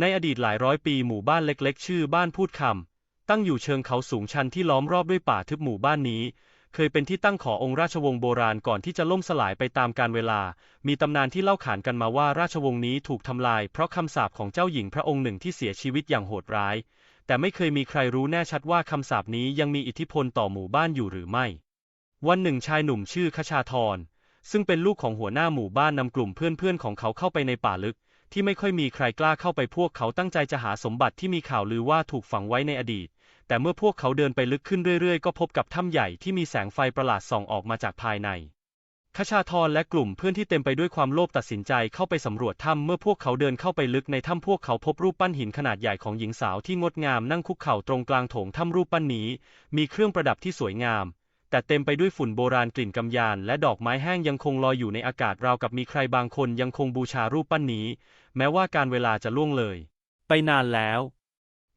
ในอดีตหลายร้อยปีหมู่บ้านเล็กๆ ชื่อบ้านพูดคำ ตั้งอยู่เชิงเขาสูงชันที่ล้อมรอบด้วยป่าทึบหมู่บ้านนี้ เคยเป็นที่ตั้งขององค์ราชวงศ์โบราณก่อนที่จะล่มสลายไปตามกาลเวลา มีตำนานที่เล่าขานกันมาว่าราชวงศ์นี้ถูกทำลายเพราะคำสาปของเจ้าหญิงพระองค์หนึ่งที่เสียชีวิตอย่างโหดร้าย แต่ไม่เคยมีใครรู้แน่ชัดว่าคำสาปนี้ยังมีอิทธิพลต่อหมู่บ้านอยู่หรือไม่ วันหนึ่งชายหนุ่มชื่อคชาธรซึ่งเป็นลูกของหัวหน้าหมู่บ้านนำกลุ่มเพื่อนๆของเขาเข้าไปในป่าลึก ที่ไม่ค่อยมีใครกล้าเข้าไปพวกเขาตั้งใจจะหาสมบัติที่มีข่าวลือว่าถูกฝังไว้ในอดีต แต่เมื่อพวกเขาเดินไปลึกขึ้นเรื่อยๆ ก็พบกับถ้ำใหญ่ที่มีแสงไฟประหลาดส่องออกมาจากภายในคชาธรและกลุ่มเพื่อนที่เต็มไปด้วยความโลภตัดสินใจเข้าไปสำรวจถ้ำเมื่อพวกเขาเดินเข้าไปลึกในถ้ำพวกเขาพบรูปปั้นหินขนาดใหญ่ของหญิงสาวที่งดงามนั่งคุกเข่าตรงกลางโถงถ้ำรูปปั้นนี้ มีเครื่องประดับที่สวยงาม แต่เต็มไปด้วยฝุ่นโบราณกลิ่นกำยานและดอกไม้แห้งยังคงลอยอยู่ในอากาศราวกับมีใครบางคนยังคงบูชารูปปั้นนี้ แม้ว่าการเวลาจะล่วงเลย ไปนานแล้ว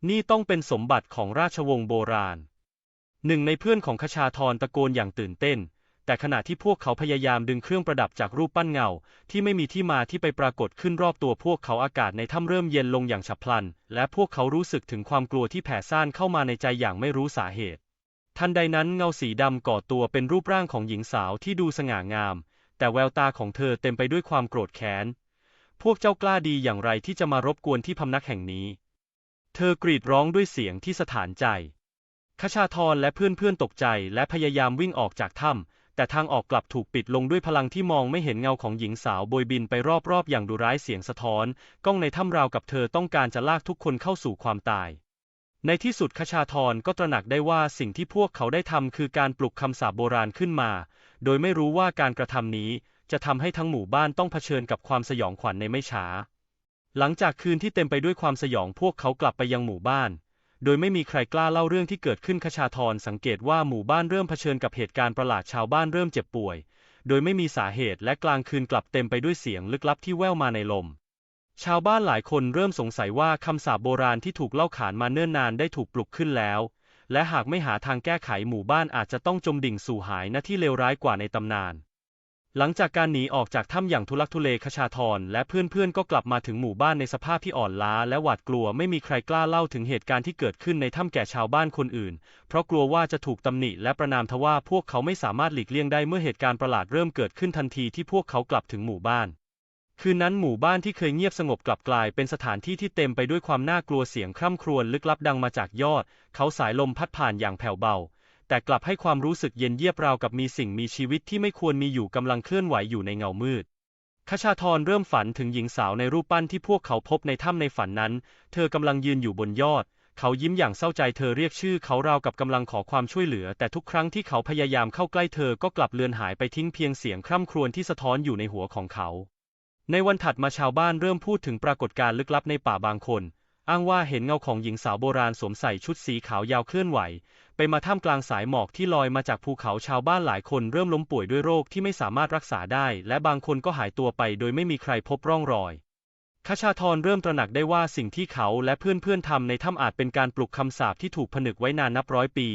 นี่ต้องเป็นสมบัติของราชวงศ์โบราณ หนึ่งในเพื่อนของคชาธรตะโกนอย่างตื่นเต้น แต่ขณะที่พวกเขาพยายามดึงเครื่องประดับจากรูปปั้นเงา ที่ไม่มีที่มาที่ไปปรากฏขึ้นรอบตัวพวกเขาอากาศในถ้ำเริ่มเย็นลงอย่างฉับพลัน และพวกเขารู้สึกถึงความกลัวที่แผ่ซ่านเข้ามาในใจอย่างไม่รู้สาเหตุ ทันใดนั้นเงาสีดำก่อตัวเป็นรูปร่างของหญิงสาวที่ดูสง่างาม แต่แววตาของเธอเต็มไปด้วยความโกรธแค้น พวกเจ้ากล้าดีอย่างไรที่จะมารบกวนที่พำนักแห่งนี้ เธอกรีดร้องด้วยเสียงที่สถานใจคชาธรและเพื่อนๆตกใจและพยายามวิ่งออกจากถ้ำแต่ทางออกกลับถูกปิดลงด้วยพลังที่มองไม่เห็นเงาของหญิงสาวโบยบินไปรอบๆอย่างดุร้ายเสียงสะท้อนก้องในถ้ำราวกับเธอต้องการจะลากทุกคนเข้าสู่ความตาย ในที่สุดคชาธรก็ตระหนักได้ว่าสิ่งที่พวกเขาได้ทำคือการปลุกคำสาปโบราณขึ้นมา โดยไม่รู้ว่าการกระทำนี้จะทำให้ทั้งหมู่บ้านต้องเผชิญกับความสยองขวัญในไม่ช้า หลังจากคืนที่เต็มไปด้วยความสยองพวกเขากลับไปยังหมู่บ้าน โดยไม่มีใครกล้าเล่าเรื่องที่เกิดขึ้นคชาธรสังเกตว่าหมู่บ้านเริ่มเผชิญกับเหตุการณ์ประหลาดชาวบ้านเริ่มเจ็บป่วย โดยไม่มีสาเหตุและกลางคืนกลับเต็มไปด้วยเสียงลึกลับที่แว่วมาในลม ชาวบ้านหลายคนเริ่มสงสัยว่าคำสาปโบราณที่ถูกเล่าขานมาเนิ่นนานได้ถูกปลุกขึ้นแล้ว และหากไม่หาทางแก้ไขหมู่บ้านอาจจะต้องจมดิ่งสู่หายหน้าที่เลวร้ายกว่าในตำนาน หลังจากการหนีออกจากถ้ำอย่างทุลักทุเลคชาธรและเพื่อนๆก็กลับมาถึงหมู่บ้านในสภาพที่อ่อนล้าและหวาดกลัวไม่มีใครกล้าเล่าถึงเหตุการณ์ที่เกิดขึ้นในถ้ำแก่ชาวบ้านคนอื่น เพราะกลัวว่าจะถูกตำหนิและประนามทว่าพวกเขาไม่สามารถหลีกเลี่ยงได้เมื่อเหตุการณ์ประหลาดเริ่มเกิดขึ้นทันทีที่พวกเขากลับถึงหมู่บ้าน คืนนั้นหมู่บ้านที่เคยเงียบสงบกลับกลายเป็นสถานที่ที่เต็มไปด้วยความน่ากลัวเสียงคร่ำครวญลึกลับดังมาจากยอด เขาสายลมพัดผ่านอย่างแผ่วเบา แต่กลับให้ความรู้สึกเย็นเยียบราวกับมีสิ่งมีชีวิตที่ไม่ควรมีอยู่กำลังเคลื่อนไหวอยู่ในเงามืดคชาธรเริ่มฝันถึงหญิงสาวในรูปปั้นที่พวกเขาพบในถ้ำในฝันนั้น เธอกำลังยืนอยู่บนยอด เขายิ้มอย่างเศร้าใจเธอเรียกชื่อเขาราวกับกำลังขอความช่วยเหลือ แต่ทุกครั้งที่เขาพยายามเข้าใกล้เธอก็กลับเลือนหายไปทิ้งเพียงเสียงคร่ำครวญที่สะท้อนอยู่ในหัวของเขา ในวันถัดมาชาวบ้านเริ่มพูดถึงปรากฏการณ์ลึกลับในป่าบางคน อ้างว่าเห็นเงาของหญิงสาวโบราณสวมใส่ชุดสีขาวยาวเคลื่อนไหว ไปมาท่ามกลางสายหมอกที่ลอยมาจากภูเขาชาวบ้านหลายคนเริ่มล้มป่วยด้วยโรคที่ไม่สามารถรักษาได้ และบางคนก็หายตัวไปโดยไม่มีใครพบร่องรอยคชาธรเริ่มตระหนักได้ว่าสิ่งที่เขาและเพื่อนๆทำในถ้ำอาจเป็นการปลุกคำสาปที่ถูกผนึกไว้นานนับร้อยปี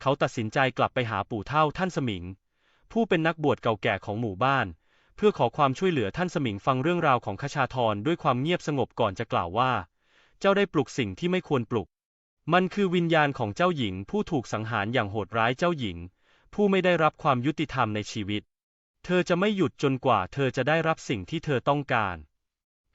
เขาตัดสินใจกลับไปหาปู่เฒ่าท่านสมิง ผู้เป็นนักบวชเก่าแก่ของหมู่บ้าน เพื่อขอความช่วยเหลือท่านสมิงฟังเรื่องราวของคชาธรด้วยความเงียบสงบก่อนจะกล่าวว่า เจ้าได้ปลุกสิ่งที่ไม่ควรปลุก มันคือวิญญาณของเจ้าหญิงผู้ถูกสังหารอย่างโหดร้ายเจ้าหญิง ผู้ไม่ได้รับความยุติธรรมในชีวิต เธอจะไม่หยุดจนกว่าเธอจะได้รับสิ่งที่เธอต้องการ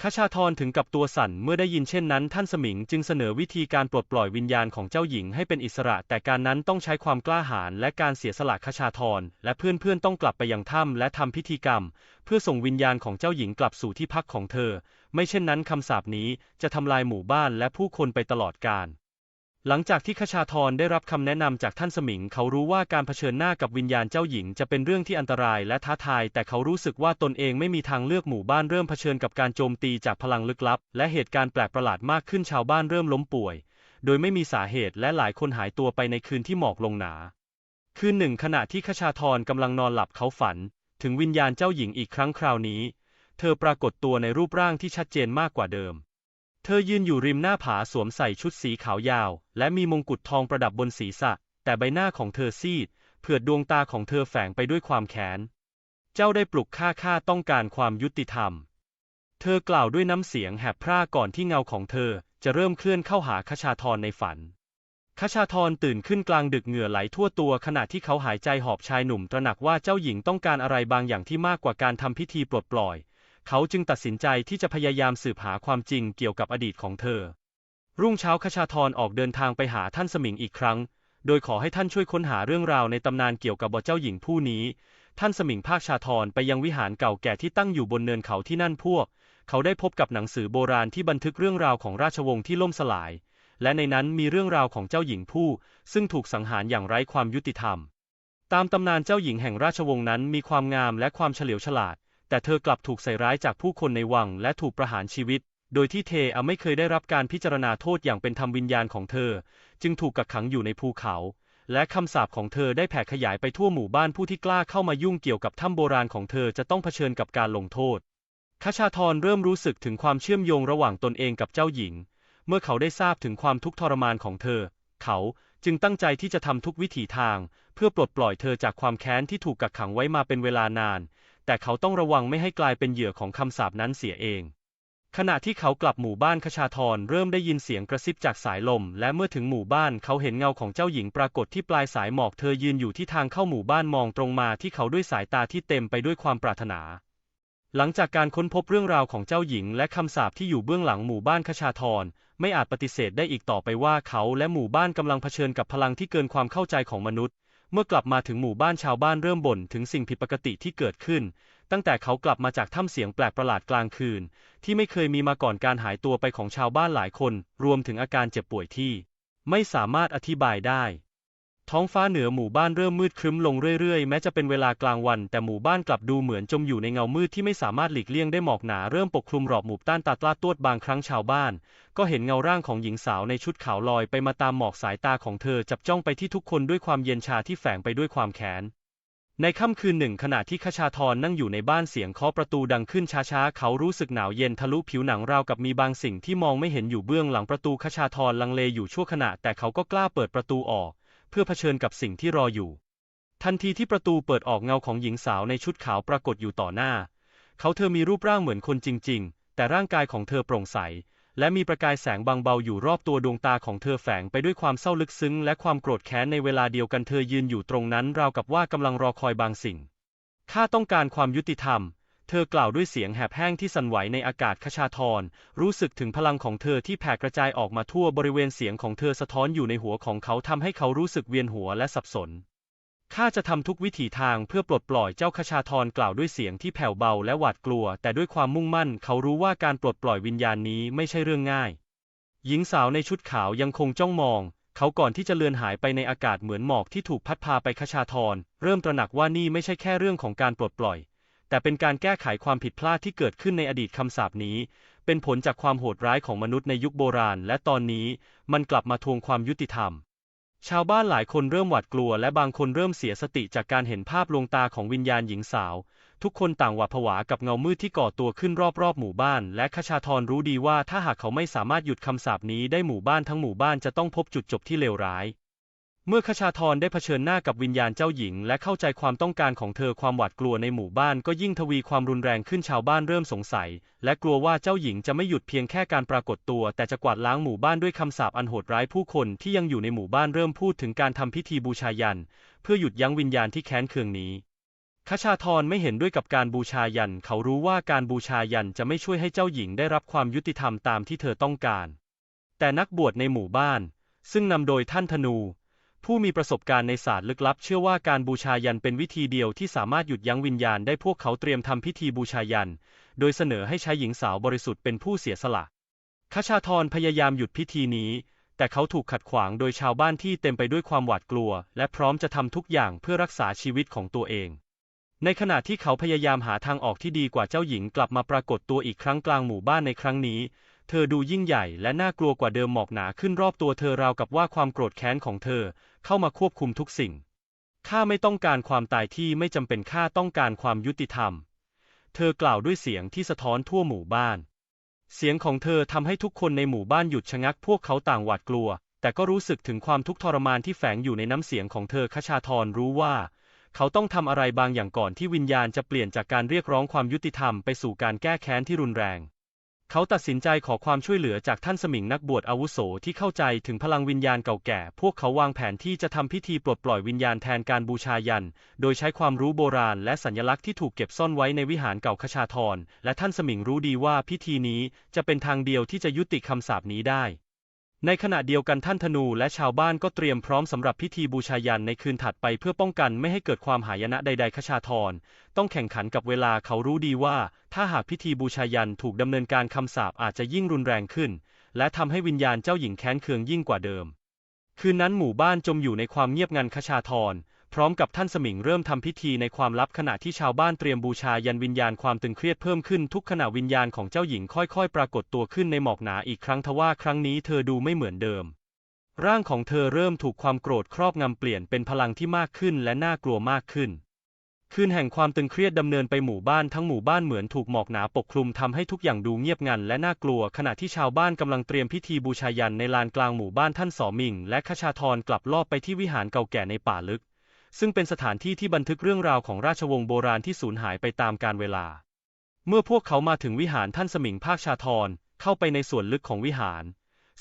คชาธรถึงกับตัวสั่นเมื่อได้ยินเช่นนั้น ท่านสมิงจึงเสนอวิธีการปลดปล่อยวิญญาณของเจ้าหญิงให้เป็นอิสระ แต่การนั้นต้องใช้ความกล้าหาญและการเสียสละคชาธรและเพื่อนๆต้องกลับไปยังถ้ำและทำพิธีกรรม เพื่อส่งวิญญาณของเจ้าหญิงกลับสู่ที่พักของเธอ ไม่เช่นนั้นคำสาปนี้จะทำลายหมู่บ้านและผู้คนไปตลอดกาล หลังจากที่คชาธรได้รับคำแนะนำจากท่านสมิง เขารู้ว่าการเผชิญหน้ากับวิญญาณเจ้าหญิงจะเป็นเรื่องที่อันตรายและท้าทาย แต่เขารู้สึกว่าตนเองไม่มีทางเลือกหมู่บ้านเริ่มเผชิญกับการโจมตีจากพลังลึกลับ และเหตุการณ์แปลกประหลาดมากขึ้นชาวบ้านเริ่มล้มป่วย โดยไม่มีสาเหตุและหลายคนหายตัวไปในคืนที่หมอกลงหนา คืนหนึ่งขณะที่คชาธรกำลังนอนหลับเขาฝัน ถึงวิญญาณเจ้าหญิงอีกครั้งคราวนี้ เธอปรากฏตัวในรูปร่างที่ชัดเจนมากกว่าเดิม เธอยืนอยู่ริมหน้าผาสวมใส่ชุดสีขาวยาว และมีมงกุฎทองประดับบนศีรษะ แต่ใบหน้าของเธอซีด เผือดดวงตาของเธอแฝงไปด้วยความแค้น เจ้าได้ปลุกข้าข้าต้องการความยุติธรรม เธอกล่าวด้วยน้ำเสียงแหบพร่าก่อนที่เงาของเธอจะเริ่มเคลื่อนเข้าหาคชาธรในฝันคชาธรตื่นขึ้นกลางดึกเหงื่อไหลทั่วตัวขณะที่เขาหายใจหอบชายหนุ่มตระหนักว่าเจ้าหญิงต้องการอะไรบางอย่างที่มากกว่าการทำพิธีปลดปล่อย เขาจึงตัดสินใจที่จะพยายามสืบหาความจริงเกี่ยวกับอดีตของเธอ รุ่งเช้าคชาธรออกเดินทางไปหาท่านสมิงอีกครั้ง โดยขอให้ท่านช่วยค้นหาเรื่องราวในตำนานเกี่ยวกับบทเจ้าหญิงผู้นี้ ท่านสมิงภาคชาธรไปยังวิหารเก่าแก่ที่ตั้งอยู่บนเนินเขาที่นั่นพวก เขาได้พบกับหนังสือโบราณที่บันทึกเรื่องราวของราชวงศ์ที่ล่มสลาย และในนั้นมีเรื่องราวของเจ้าหญิงผู้ ซึ่งถูกสังหารอย่างไร้ความยุติธรรม ตามตำนานเจ้าหญิงแห่งราชวงศ์นั้นมีความงามและความเฉลียวฉลาด แต่เธอกลับถูกใส่ร้ายจากผู้คนในวังและถูกประหารชีวิต โดยที่เทอาไม่เคยได้รับการพิจารณาโทษอย่างเป็นธรรมวิญญาณของเธอ จึงถูกกักขังอยู่ในภูเขา และคำสาปของเธอได้แผ่ขยายไปทั่วหมู่บ้านผู้ที่กล้าเข้ามายุ่งเกี่ยวกับถ้ำโบราณของเธอจะต้องเผชิญกับการลงโทษคชาธรเริ่มรู้สึกถึงความเชื่อมโยงระหว่างตนเองกับเจ้าหญิง เมื่อเขาได้ทราบถึงความทุกข์ทรมานของเธอ เขาจึงตั้งใจที่จะทำทุกวิถีทาง เพื่อปลดปล่อยเธอจากความแค้นที่ถูกกักขังไว้มาเป็นเวลานาน แต่เขาต้องระวังไม่ให้กลายเป็นเหยื่อของคำสาปนั้นเสียเอง ขณะที่เขากลับหมู่บ้านคชาธรเริ่มได้ยินเสียงกระซิบจากสายลม และเมื่อถึงหมู่บ้านเขาเห็นเงาของเจ้าหญิงปรากฏที่ปลายสายหมอกเธอยืนอยู่ที่ทางเข้าหมู่บ้านมองตรงมาที่เขาด้วยสายตาที่เต็มไปด้วยความปรารถนา หลังจากการค้นพบเรื่องราวของเจ้าหญิง และคำสาปที่อยู่เบื้องหลังหมู่บ้านคชาธรไม่อาจปฏิเสธได้อีกต่อไปว่าเขาและหมู่บ้านกำลังเผชิญกับพลังที่เกินความเข้าใจของมนุษย์ เมื่อกลับมาถึงหมู่บ้านชาวบ้านเริ่มบ่นถึงสิ่งผิดปกติที่เกิดขึ้น ตั้งแต่เขากลับมาจากถ้ำเสียงแปลกประหลาดกลางคืน ที่ไม่เคยมีมาก่อนการหายตัวไปของชาวบ้านหลายคน รวมถึงอาการเจ็บป่วยที่ ไม่สามารถอธิบายได้ ท้องฟ้าเหนือหมู่บ้านเริ่มมืดครึ้มลงเรื่อยๆ แม้จะเป็นเวลากลางวัน แต่หมู่บ้านกลับดูเหมือนจมอยู่ในเงามืดที่ไม่สามารถหลีกเลี่ยงได้หมอกหนาเริ่มปกคลุมรอบหมู่ต้านตาตลาตวดบางครั้งชาวบ้าน ก็เห็นเงาร่างของหญิงสาวในชุดขาวลอยไปมาตามหมอกสายตาของเธอจับจ้องไปที่ทุกคนด้วยความเย็นชาที่แฝงไปด้วยความแค้นในค่ำคืนหนึ่งขณะที่คชาธรนั่งอยู่ในบ้านเสียงเคาะประตูดังขึ้นช้าๆ เขารู้สึกหนาวเย็นทะลุผิวหนังราวกับมีบางสิ่งที่มองไม่เห็นอยู่เบื้องหลังประตูคชาธรลังเลอยู่ชั่วขณะแต่เขาก็กล้าเปิดประตูออก เพื่อเผชิญกับสิ่งที่รออยู่ ทันทีที่ประตูเปิดออกเงาของหญิงสาวในชุดขาวปรากฏอยู่ต่อหน้า เขาเธอมีรูปร่างเหมือนคนจริง ๆ แต่ร่างกายของเธอโปร่งใส และมีประกายแสงบางเบาอยู่รอบตัวดวงตาของเธอแฝงไปด้วยความเศร้าลึกซึ้ง และความโกรธแค้นในเวลาเดียวกันเธอยืนอยู่ตรงนั้นราวกับว่ากำลังรอคอยบางสิ่งข้าต้องการความยุติธรรม เธอกล่าวด้วยเสียงแหบแห้งที่สั่นไหวในอากาศคชาธรรู้สึกถึงพลังของเธอที่แผ่กระจายออกมาทั่วบริเวณเสียงของเธอสะท้อนอยู่ในหัวของเขาทำให้เขารู้สึกเวียนหัวและสับสน ข้าจะทำทุกวิถีทางเพื่อปลดปล่อยเจ้าคชาธรกล่าวด้วยเสียงที่แผ่วเบาและหวาดกลัว แต่ด้วยความมุ่งมั่นเขารู้ว่าการปลดปล่อยวิญญาณนี้ไม่ใช่เรื่องง่าย หญิงสาวในชุดขาวยังคงจ้องมองเขาก่อนที่จะเลือนหายไปในอากาศเหมือนหมอกที่ถูกพัดพาไปคชาธรเริ่มตระหนักว่านี่ไม่ใช่แค่เรื่องของการปลดปล่อย แต่เป็นการแก้ไขความผิดพลาดที่เกิดขึ้นในอดีตคำสาปนี้ เป็นผลจากความโหดร้ายของมนุษย์ในยุคโบราณ และตอนนี้มันกลับมาทวงความยุติธรรม ชาวบ้านหลายคนเริ่มหวาดกลัวและบางคนเริ่มเสียสติจากการเห็นภาพลวงตาของวิญญาณหญิงสาว ทุกคนต่างหวาดผวากับเงามืดที่ก่อตัวขึ้นรอบๆหมู่บ้าน และคชาธรรู้ดีว่าถ้าหากเขาไม่สามารถหยุดคำสาปนี้ได้หมู่บ้านทั้งหมู่บ้านจะต้องพบจุดจบที่เลวร้าย เมื่อคชาธรได้เผชิญหน้ากับวิญญาณเจ้าหญิง และเข้าใจความต้องการของเธอความหวาดกลัวในหมู่บ้านก็ยิ่งทวีความรุนแรงขึ้นชาวบ้านเริ่มสงสัย และกลัวว่าเจ้าหญิงจะไม่หยุดเพียงแค่การปรากฏตัว แต่จะกวาดล้างหมู่บ้านด้วยคำสาปอันโหดร้ายผู้คนที่ยังอยู่ในหมู่บ้านเริ่มพูดถึงการทำพิธีบูชายัน เพื่อหยุดยั้งวิญญาณที่แค้นเคืองนี้คชาธรไม่เห็นด้วยกับการบูชายัน เขารู้ว่าการบูชายันจะไม่ช่วยให้เจ้าหญิงได้รับความยุติธรรมตามที่เธอต้องการ แต่นักบวชในหมู่บ้าน ซึ่งนำโดยท่านธนู ผู้มีประสบการณ์ในศาสตร์ลึกลับเชื่อว่าการบูชายันเป็นวิธีเดียวที่สามารถหยุดยั้งวิญญาณได้พวกเขาเตรียมทำพิธีบูชายัน โดยเสนอให้ใช้หญิงสาวบริสุทธิ์เป็นผู้เสียสละคชาธรพยายามหยุดพิธีนี้ แต่เขาถูกขัดขวางโดยชาวบ้านที่เต็มไปด้วยความหวาดกลัว และพร้อมจะทำทุกอย่างเพื่อรักษาชีวิตของตัวเอง ในขณะที่เขาพยายามหาทางออกที่ดีกว่าเจ้าหญิงกลับมาปรากฏตัวอีกครั้งกลางหมู่บ้านในครั้งนี้เธอดูยิ่งใหญ่และน่ากลัวกว่าเดิมหมอกหนาขึ้นรอบตัวเธอราวกับว่าความโกรธแค้นของเธอ เข้ามาควบคุมทุกสิ่ง ข้าไม่ต้องการความตายที่ไม่จำเป็นข้าต้องการความยุติธรรม เธอกล่าวด้วยเสียงที่สะท้อนทั่วหมู่บ้าน เสียงของเธอทำให้ทุกคนในหมู่บ้านหยุดชะงักพวกเขาต่างหวาดกลัว แต่ก็รู้สึกถึงความทุกข์ทรมานที่แฝงอยู่ในน้ำเสียงของเธอคชาธรรู้ว่า เขาต้องทำอะไรบางอย่างก่อนที่วิญญาณจะเปลี่ยนจากการเรียกร้องความยุติธรรมไปสู่การแก้แค้นที่รุนแรง เขาตัดสินใจขอความช่วยเหลือจากท่านสมิงนักบวชอาวุโสที่เข้าใจถึงพลังวิญญาณเก่าแก่ พวกเขาวางแผนที่จะทำพิธีปลดปล่อยวิญญาณแทนการบูชายัน โดยใช้ความรู้โบราณและสัญลักษณ์ที่ถูกเก็บซ่อนไว้ในวิหารเก่าคชาทรและท่านสมิงรู้ดีว่าพิธีนี้จะเป็นทางเดียวที่จะยุติคำสาปนี้ได้ ในขณะเดียวกันท่านธนูและชาวบ้านก็เตรียมพร้อมสำหรับพิธีบูชายันในคืนถัดไปเพื่อป้องกันไม่ให้เกิดความหายนะใดๆขชาทรต้องแข่งขันกับเวลาเขารู้ดีว่า ถ้าหากพิธีบูชายันถูกดำเนินการคำสาปอาจจะยิ่งรุนแรงขึ้น และทำให้วิญญาณเจ้าหญิงแค้นเคืองยิ่งกว่าเดิม คืนนั้นหมู่บ้านจมอยู่ในความเงียบงันขชาทร พร้อมกับท่านสมิงเริ่มทำพิธีในความลับขณะที่ชาวบ้านเตรียมบูชายันวิญญาณความตึงเครียดเพิ่มขึ้นทุกขณะวิญญาณของเจ้าหญิงค่อยๆ ปรากฏตัวขึ้นในหมอกหนาอีกครั้งทว่าครั้งนี้เธอดูไม่เหมือนเดิม ร่างของเธอเริ่มถูกความโกรธครอบงำเปลี่ยนเป็นพลังที่มากขึ้นและน่ากลัวมากขึ้นคืนแห่งความตึงเครียดดำเนินไปหมู่บ้านทั้งหมู่บ้านเหมือนถูกหมอกหนาปกคลุมทำให้ทุกอย่างดูเงียบงันและน่ากลัว ขณะที่ชาวบ้านกำลังเตรียมพิธีบูชายันในลานกลางหมู่บ้านท่านสอมิงและขชาทรกลับลอบไปที่วิหารเก่าแก่ในป่าลึก ซึ่งเป็นสถานที่ที่บันทึกเรื่องราวของราชวงศ์โบราณที่สูญหายไปตามกาลเวลา เมื่อพวกเขามาถึงวิหารท่านสมิงภาคชาทรเข้าไปในส่วนลึกของวิหาร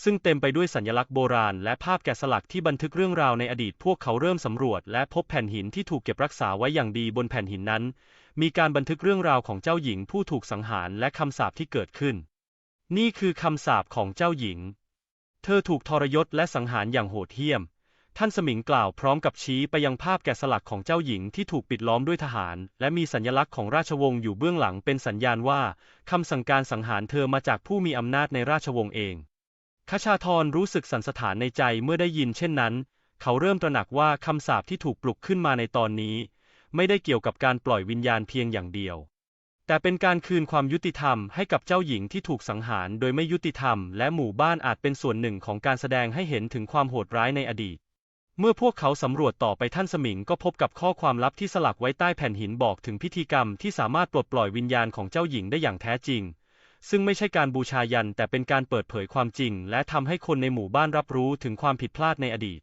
ซึ่งเต็มไปด้วยสัญลักษณ์โบราณและภาพแกะสลักที่บันทึกเรื่องราวในอดีต พวกเขาเริ่มสำรวจและพบแผ่นหินที่ถูกเก็บรักษาไว้อย่างดีบนแผ่นหินนั้น มีการบันทึกเรื่องราวของเจ้าหญิงผู้ถูกสังหารและคำสาปที่เกิดขึ้น นี่คือคำสาปของเจ้าหญิง เธอถูกทรยศและสังหารอย่างโหดเหี้ยม ท่านสมิงกล่าวพร้อมกับชี้ไปยังภาพแกะสลักของเจ้าหญิงที่ถูกปิดล้อมด้วยทหาร และมีสัญลักษณ์ของราชวงศ์อยู่เบื้องหลังเป็นสัญญาณว่าคำสั่งการสังหารเธอมาจากผู้มีอำนาจในราชวงศ์เองคชาทรรู้สึกสันสะท้านในใจเมื่อได้ยินเช่นนั้น เขาเริ่มตระหนักว่าคำสาปที่ถูกปลุกขึ้นมาในตอนนี้ ไม่ได้เกี่ยวกับการปล่อยวิญญาณเพียงอย่างเดียว แต่เป็นการคืนความยุติธรรมให้กับเจ้าหญิงที่ถูกสังหารโดยไม่ยุติธรรม และหมู่บ้านอาจเป็นส่วนหนึ่งของการแสดงให้เห็นถึงความโหดร้ายในอดีต เมื่อพวกเขาสำรวจต่อไปท่านสมิงก็พบกับข้อความลับที่สลักไว้ใต้แผ่นหินบอกถึงพิธีกรรมที่สามารถปลดปล่อยวิญญาณของเจ้าหญิงได้อย่างแท้จริง ซึ่งไม่ใช่การบูชายันแต่เป็นการเปิดเผยความจริง และทำให้คนในหมู่บ้านรับรู้ถึงความผิดพลาดในอดีต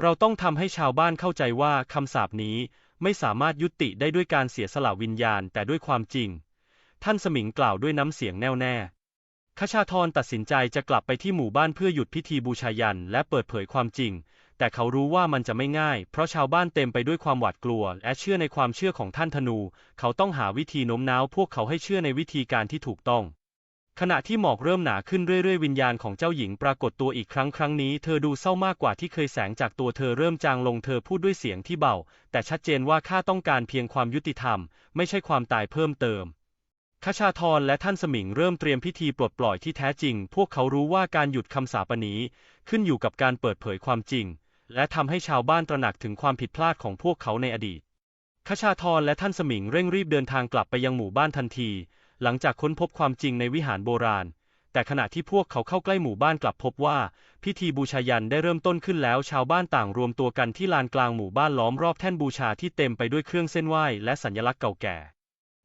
เราต้องทำให้ชาวบ้านเข้าใจว่าคำสาปนี้ไม่สามารถยุติได้ด้วยการเสียสละวิญญาณแต่ด้วยความจริง ท่านสมิงกล่าวด้วยน้ำเสียงแน่วแน่ขชาทรตัดสินใจจะกลับไปที่หมู่บ้านเพื่อหยุดพิธีบูชายันและเปิดเผยความจริง แต่เขารู้ว่ามันจะไม่ง่าย เพราะชาวบ้านเต็มไปด้วยความหวาดกลัว และเชื่อในความเชื่อของท่านธนู เขาต้องหาวิธีโน้มน้าวพวกเขาให้เชื่อในวิธีการที่ถูกต้อง ขณะที่หมอกเริ่มหนาขึ้นเรื่อยๆ วิญญาณของเจ้าหญิงปรากฏตัวอีกครั้งครั้งนี้เธอดูเศร้ามากกว่าที่เคยแสงจากตัวเธอเริ่มจางลงเธอพูดด้วยเสียงที่เบา แต่ชัดเจนว่าข้าต้องการเพียงความยุติธรรม ไม่ใช่ความตายเพิ่มเติมคชาทรและท่านสมิงเริ่มเตรียมพิธีปลดปล่อยที่แท้จริง พวกเขารู้ว่าการหยุดคำสาปนี้ ขึ้นอยู่กับการเปิดเผยความจริง และทำให้ชาวบ้านตระหนักถึงความผิดพลาดของพวกเขาในอดีตคชาทรและท่านสมิงเร่งรีบเดินทางกลับไปยังหมู่บ้านทันที หลังจากค้นพบความจริงในวิหารโบราณ แต่ขณะที่พวกเขาเข้าใกล้หมู่บ้านกลับพบว่า พิธีบูชายันได้เริ่มต้นขึ้นแล้ว ชาวบ้านต่างรวมตัวกันที่ลานกลางหมู่บ้านล้อมรอบแท่นบูชาที่เต็มไปด้วยเครื่องเส้นไหว้และสัญลักษณ์เก่าแก่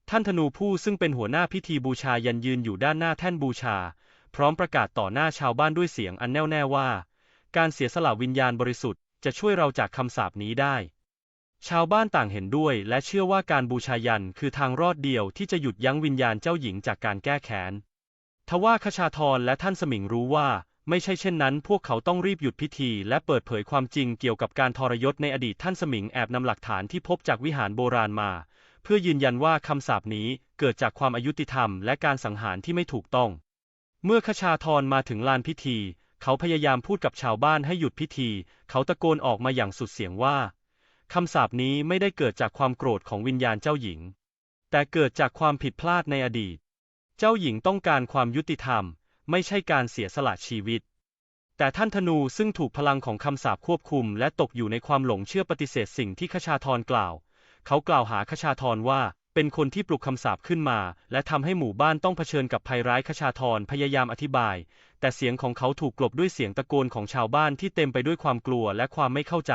ท่านธนูผู้ซึ่งเป็นหัวหน้าพิธีบูชายันยืนอยู่ด้านหน้าแท่นบูชา พร้อมประกาศต่อหน้าชาวบ้านด้วยเสียงอันแน่วแน่ว่า การเสียสละวิญญาณบริสุทธิ์จะช่วยเราจากคำสาปนี้ได้ ชาวบ้านต่างเห็นด้วยและเชื่อว่าการบูชายันคือทางรอดเดียวที่จะหยุดยั้งวิญญาณเจ้าหญิงจากการแก้แค้น ทว่าคชาทรและท่านสมิงรู้ว่าไม่ใช่เช่นนั้น พวกเขาต้องรีบหยุดพิธีและเปิดเผยความจริงเกี่ยวกับการทรยศในอดีตท่านสมิงแอบนำหลักฐานที่พบจากวิหารโบราณมา เพื่อยืนยันว่าคำสาปนี้เกิดจากความอายุติธรรมและการสังหารที่ไม่ถูกต้อง เมื่อคชาทรมาถึงลานพิธี เขาพยายามพูดกับชาวบ้านให้หยุดพิธี เขาตะโกนออกมาอย่างสุดเสียงว่า คำสาปนี้ไม่ได้เกิดจากความโกรธของวิญญาณเจ้าหญิง แต่เกิดจากความผิดพลาดในอดีต เจ้าหญิงต้องการความยุติธรรม ไม่ใช่การเสียสละชีวิต แต่ท่านธนูซึ่งถูกพลังของคำสาปควบคุม และตกอยู่ในความหลงเชื่อปฏิเสธสิ่งที่ขชาทรกล่าว เขากล่าวหาขชาทรว่าเป็นคนที่ปลุกคำสาปขึ้นมา และทำให้หมู่บ้านต้องเผชิญกับภัยร้ายขชาทรพยายามอธิบาย แต่เสียงของเขาถูกกลบด้วยเสียงตะโกนของชาวบ้านที่เต็มไปด้วยความกลัวและความไม่เข้าใจ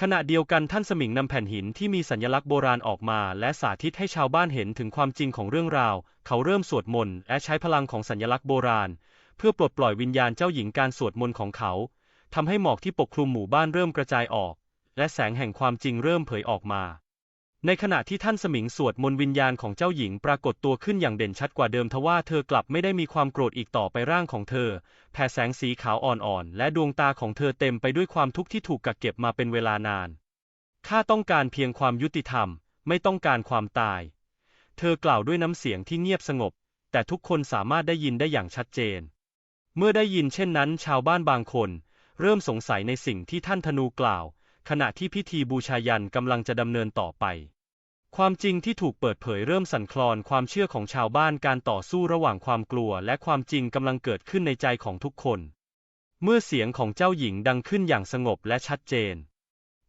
ขณะเดียวกันท่านสมิงนำแผ่นหินที่มีสัญลักษณ์โบราณออกมาและสาธิตให้ชาวบ้านเห็นถึงความจริงของเรื่องราว เขาเริ่มสวดมนต์และใช้พลังของสัญลักษณ์โบราณ เพื่อปลดปล่อยวิญญาณเจ้าหญิงการสวดมนต์ของเขาทำให้หมอกที่ปกคลุมหมู่บ้านเริ่มกระจายออก และแสงแห่งความจริงเริ่มเผยออกมา ในขณะที่ท่านสมิงสวดมนต์วิญญาณของเจ้าหญิงปรากฏตัวขึ้นอย่างเด่นชัดกว่าเดิมทว่าเธอกลับไม่ได้มีความโกรธอีกต่อไปร่างของเธอ แผ่แสงสีขาวอ่อนๆ และดวงตาของเธอเต็มไปด้วยความทุกข์ที่ถูกกักเก็บมาเป็นเวลานาน ข้าต้องการเพียงความยุติธรรม ไม่ต้องการความตาย เธอกล่าวด้วยน้ำเสียงที่เงียบสงบ แต่ทุกคนสามารถได้ยินได้อย่างชัดเจน เมื่อได้ยินเช่นนั้น ชาวบ้านบางคน เริ่มสงสัยในสิ่งที่ท่านธนูกล่าว ขณะที่พิธีบูชายันกำลังจะดำเนินต่อไป ความจริงที่ถูกเปิดเผยเริ่มสั่นคลอนความเชื่อของชาวบ้านการต่อสู้ระหว่างความกลัวและความจริงกำลังเกิดขึ้นในใจของทุกคน เมื่อเสียงของเจ้าหญิงดังขึ้นอย่างสงบและชัดเจน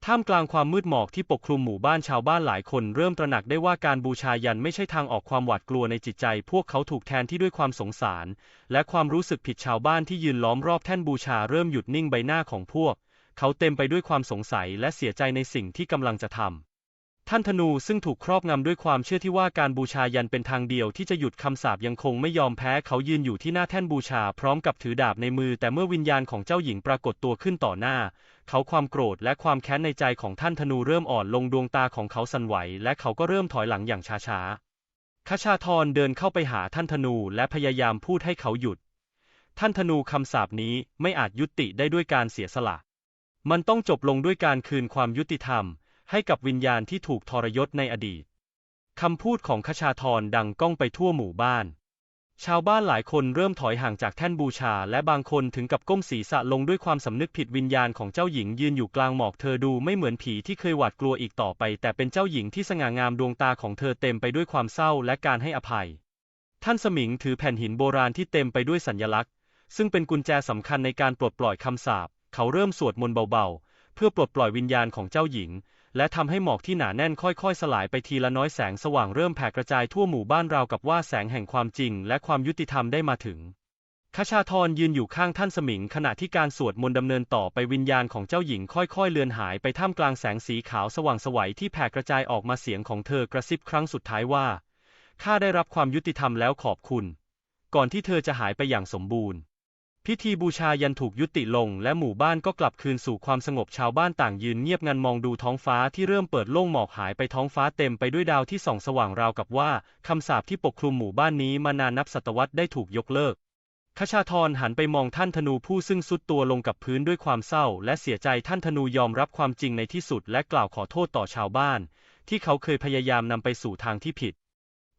ท่ามกลางความมืดหมอกที่ปกคลุมหมู่บ้านชาวบ้านหลายคนเริ่มตระหนักได้ว่าการบูชายันไม่ใช่ทางออกความหวาดกลัวในจิตใจ พวกเขาถูกแทนที่ด้วยความสงสาร และความรู้สึกผิดชาวบ้านที่ยืนล้อมรอบแท่นบูชาเริ่มหยุดนิ่งใบหน้าของพวก เขาเต็มไปด้วยความสงสัยและเสียใจในสิ่งที่กำลังจะทำ ท่านธนูซึ่งถูกครอบงำด้วยความเชื่อที่ว่าการบูชายันเป็นทางเดียวที่จะหยุดคำสาปยังคงไม่ยอมแพ้เขายืนอยู่ที่หน้าแท่นบูชาพร้อมกับถือดาบในมือ แต่เมื่อวิญญาณของเจ้าหญิงปรากฏตัวขึ้นต่อหน้า เขาความโกรธและความแค้นในใจของท่านธนูเริ่มอ่อนลงดวงตาของเขาสั่นไหว และเขาก็เริ่มถอยหลังอย่างช้าๆคชาทรเดินเข้าไปหาท่านธนูและพยายามพูดให้เขาหยุดท่านธนูคำสาปนี้ไม่อาจยุติได้ด้วยการเสียสละ มันต้องจบลงด้วยการคืนความยุติธรรม ให้กับวิญญาณที่ถูกทรยศในอดีตคำพูดของคชาทรดังก้องไปทั่วหมู่บ้าน ชาวบ้านหลายคนเริ่มถอยห่างจากแท่นบูชา และบางคนถึงกับก้มศีรษะลงด้วยความสำนึกผิดวิญญาณของเจ้าหญิงยืนอยู่กลางหมอกเธอดูไม่เหมือนผีที่เคยหวาดกลัวอีกต่อไป แต่เป็นเจ้าหญิงที่สง่างามดวงตาของเธอเต็มไปด้วยความเศร้าและการให้อภัย ท่านสมิงถือแผ่นหินโบราณที่เต็มไปด้วยสัญลักษณ์ ซึ่งเป็นกุญแจสำคัญในการปลดปล่อยคำสาป เขาเริ่มสวดมนต์เบาๆ เพื่อปลดปล่อยวิญญาณของเจ้าหญิง และทำให้หมอกที่หนาแน่นค่อยๆ สลายไปทีละน้อยแสงสว่างเริ่มแผ่กระจายทั่วหมู่บ้านราวกับว่าแสงแห่งความจริงและความยุติธรรมได้มาถึงคชาทรยืนอยู่ข้างท่านสมิงขณะที่การสวดมนต์ดำเนินต่อไปวิญญาณของเจ้าหญิงค่อยๆ เลือนหายไปท่ามกลางแสงสีขาวสว่างสวัยที่แผ่กระจายออกมาเสียงของเธอกระซิบครั้งสุดท้ายว่าข้าได้รับความยุติธรรมแล้วขอบคุณ ก่อนที่เธอจะหายไปอย่างสมบูรณ์ พิธีบูชายันถูกยุติลง และหมู่บ้านก็กลับคืนสู่ความสงบชาวบ้านต่างยืนเงียบงันมองดูท้องฟ้าที่เริ่มเปิดโล่งหมอกหายไปท้องฟ้าเต็มไปด้วยดาวที่ส่องสว่างราวกับว่าคำสาปที่ปกคลุมหมู่บ้านนี้มานานนับศตวรรษได้ถูกยกเลิกคชาทรหันไปมองท่านธนูผู้ซึ่งสุดตัวลงกับพื้นด้วยความเศร้า และเสียใจท่านธนูยอมรับความจริงในที่สุด และกล่าวขอโทษต่อชาวบ้าน ที่เขาเคยพยายามนำไปสู่ทางที่ผิด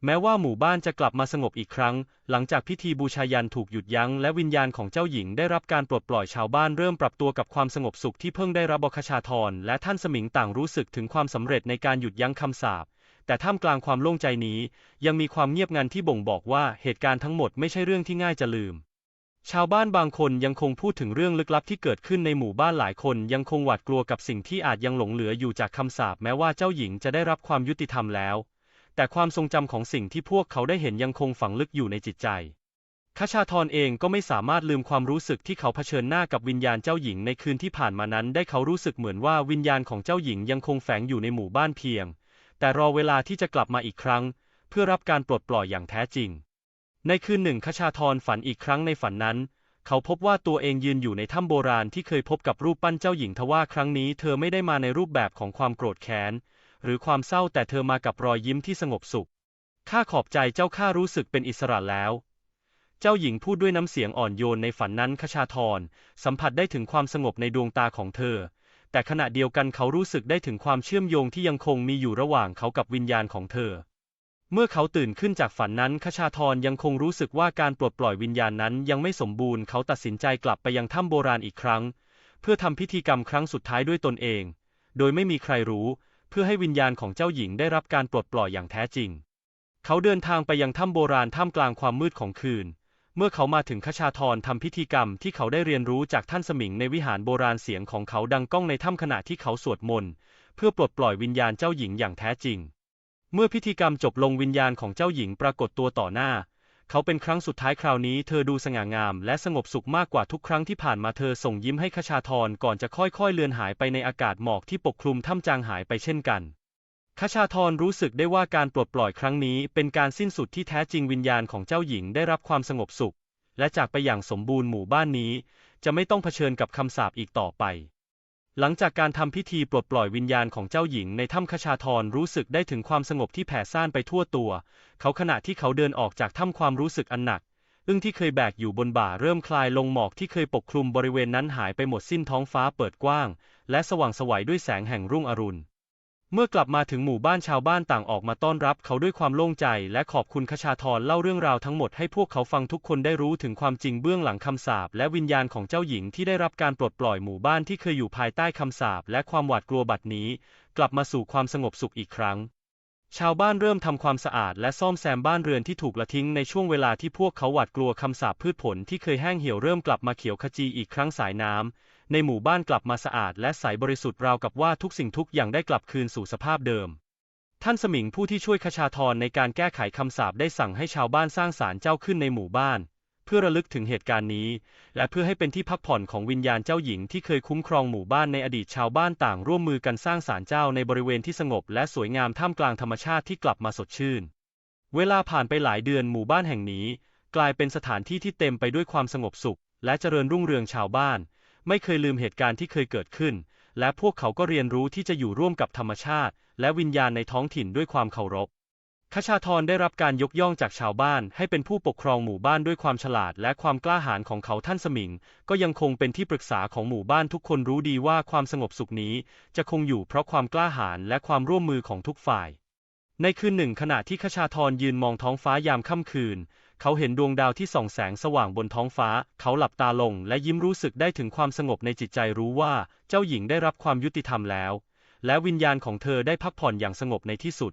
แม้ว่าหมู่บ้านจะกลับมาสงบอีกครั้ง หลังจากพิธีบูชายันถูกหยุดยั้งและวิญญาณของเจ้าหญิงได้รับการปลดปล่อยชาวบ้านเริ่มปรับตัวกับความสงบสุขที่เพิ่งได้รับบคชาทรและท่านสมิงต่างรู้สึกถึงความสำเร็จในการหยุดยั้งคำสาปแต่ท่ามกลางความโล่งใจนี้ ยังมีความเงียบงันที่บ่งบอกว่าเหตุการณ์ทั้งหมดไม่ใช่เรื่องที่ง่ายจะลืม ชาวบ้านบางคนยังคงพูดถึงเรื่องลึกลับที่เกิดขึ้นในหมู่บ้านหลายคนยังคงหวาดกลัวกับสิ่งที่อาจยังหลงเหลืออยู่จากคำสาปแม้ว่าเจ้าหญิงจะได้รับความยุติธรรมแล้ว แต่ความทรงจำของสิ่งที่พวกเขาได้เห็นยังคงฝังลึกอยู่ในจิตใจคชาทรเองก็ไม่สามารถลืมความรู้สึกที่เขาเผชิญหน้ากับวิญญาณเจ้าหญิงในคืนที่ผ่านมานั้น ได้เขารู้สึกเหมือนว่าวิญญาณของเจ้าหญิงยังคงแฝงอยู่ในหมู่บ้านเพียง แต่รอเวลาที่จะกลับมาอีกครั้ง เพื่อรับการปลดปล่อยอย่างแท้จริง ในคืนหนึ่งคชาทรฝันอีกครั้งในฝันนั้น เขาพบว่าตัวเองยืนอยู่ในถ้ำโบราณที่เคยพบกับรูปปั้นเจ้าหญิงทว่าครั้งนี้เธอไม่ได้มาในรูปแบบของความโกรธแค้น หรือความเศร้าแต่เธอมากับรอยยิ้มที่สงบสุข ข้าขอบใจเจ้าข้ารู้สึกเป็นอิสระแล้ว เจ้าหญิงพูดด้วยน้ำเสียงอ่อนโยนในฝันนั้นคชาทรสัมผัสได้ถึงความสงบในดวงตาของเธอ แต่ขณะเดียวกันเขารู้สึกได้ถึงความเชื่อมโยงที่ยังคงมีอยู่ระหว่างเขากับวิญญาณของเธอ เมื่อเขาตื่นขึ้นจากฝันนั้นคชาทรยังคงรู้สึกว่าการปลดปล่อยวิญญาณนั้นยังไม่สมบูรณ์เขาตัดสินใจกลับไปยังถ้ำโบราณอีกครั้ง เพื่อทำพิธีกรรมครั้งสุดท้ายด้วยตนเอง โดยไม่มีใครรู้ เพื่อให้วิญญาณของเจ้าหญิงได้รับการปลดปล่อยอย่างแท้จริง เขาเดินทางไปยังถ้ำโบราณท่ามกลางความมืดของคืน เมื่อเขามาถึงคชาทรทำพิธีกรรมที่เขาได้เรียนรู้จากท่านสมิงในวิหารโบราณเสียงของเขาดังก้องในถ้ำขณะที่เขาสวดมนต์เพื่อปลดปล่อยวิญญาณเจ้าหญิงอย่างแท้จริง เมื่อพิธีกรรมจบลงวิญญาณของเจ้าหญิงปรากฏตัวต่อหน้า เขาเป็นครั้งสุดท้ายคราวนี้เธอดูสง่างามและสงบสุขมากกว่าทุกครั้งที่ผ่านมาเธอส่งยิ้มให้คชาทรก่อนจะค่อยๆเลือนหายไปในอากาศหมอกที่ปกคลุมถ้ำจางหายไปเช่นกันคชาทรรู้สึกได้ว่าการปลดปล่อยครั้งนี้เป็นการสิ้นสุดที่แท้จริงวิญญาณของเจ้าหญิงได้รับความสงบสุข และจากไปอย่างสมบูรณ์หมู่บ้านนี้ จะไม่ต้องเผชิญกับคำสาปอีกต่อไป หลังจากการทำพิธีปลดปล่อยวิญญาณของเจ้าหญิงในถ้ำคชาทรรู้สึกได้ถึงความสงบที่แผ่ซ่านไปทั่วตัว เขาขณะที่เขาเดินออกจากถ้ำความรู้สึกอันหนัก อึ้งที่เคยแบกอยู่บนบ่าเริ่มคลายลงหมอกที่เคยปกคลุมบริเวณนั้นหายไปหมดสิ้นท้องฟ้าเปิดกว้าง และสว่างไสวัยด้วยแสงแห่งรุ่งอรุณ เมื่อกลับมาถึงหมู่บ้านชาวบ้านต่างออกมาต้อนรับเขาด้วยความโล่งใจและขอบคุณคชาทรเล่าเรื่องราวทั้งหมดให้พวกเขาฟังทุกคนได้รู้ถึงความจริงเบื้องหลังคำสาปและวิญญาณของเจ้าหญิงที่ได้รับการปลดปล่อยหมู่บ้านที่เคยอยู่ภายใต้คำสาปและความหวาดกลัวบัดนี้ กลับมาสู่ความสงบสุขอีกครั้ง ชาวบ้านเริ่มทำความสะอาดและซ่อมแซมบ้านเรือนที่ถูกละทิ้งในช่วงเวลาที่พวกเขาหวาดกลัวคำสาปพืชผลที่เคยแห้งเหี่ยวเริ่มกลับมาเขียวขจีอีกครั้งสายน้ำ ในหมู่บ้านกลับมาสะอาดและใสบริสุทธิ์ราวกับว่าทุกสิ่งทุกอย่างได้กลับคืนสู่สภาพเดิม ท่านสมิงผู้ที่ช่วยคชาทรในการแก้ไขคำสาปได้สั่งให้ชาวบ้านสร้างศาลเจ้าขึ้นในหมู่บ้าน เพื่อระลึกถึงเหตุการณ์นี้ และเพื่อให้เป็นที่พักผ่อนของวิญญาณเจ้าหญิงที่เคยคุ้มครองหมู่บ้านในอดีตชาวบ้านต่างร่วมมือกันสร้างศาลเจ้าในบริเวณที่สงบและสวยงามท่ามกลางธรรมชาติที่กลับมาสดชื่น เวลาผ่านไปหลายเดือนหมู่บ้านแห่งนี้ กลายเป็นสถานที่ที่เต็มไปด้วยความสงบสุข และเจริญรุ่งเรืองชาวบ้าน ไม่เคยลืมเหตุการณ์ที่เคยเกิดขึ้น และพวกเขาก็เรียนรู้ที่จะอยู่ร่วมกับธรรมชาติ และวิญญาณในท้องถิ่นด้วยความเคารพคชาทรได้รับการยกย่องจากชาวบ้านให้เป็นผู้ปกครองหมู่บ้านด้วยความฉลาดและความกล้าหาญของเขาท่านสมิง ก็ยังคงเป็นที่ปรึกษาของหมู่บ้านทุกคนรู้ดีว่าความสงบสุขนี้ จะคงอยู่เพราะความกล้าหาญและความร่วมมือของทุกฝ่าย ในคืนหนึ่งขณะที่คชาทรยืนมองท้องฟ้ายามค่ำคืน เขาเห็นดวงดาวที่ส่องแสงสว่างบนท้องฟ้า เขาหลับตาลงและยิ้มรู้สึกได้ถึงความสงบในจิตใจรู้ว่า เจ้าหญิงได้รับความยุติธรรมแล้ว และวิญญาณของเธอได้พักผ่อนอย่างสงบในที่สุด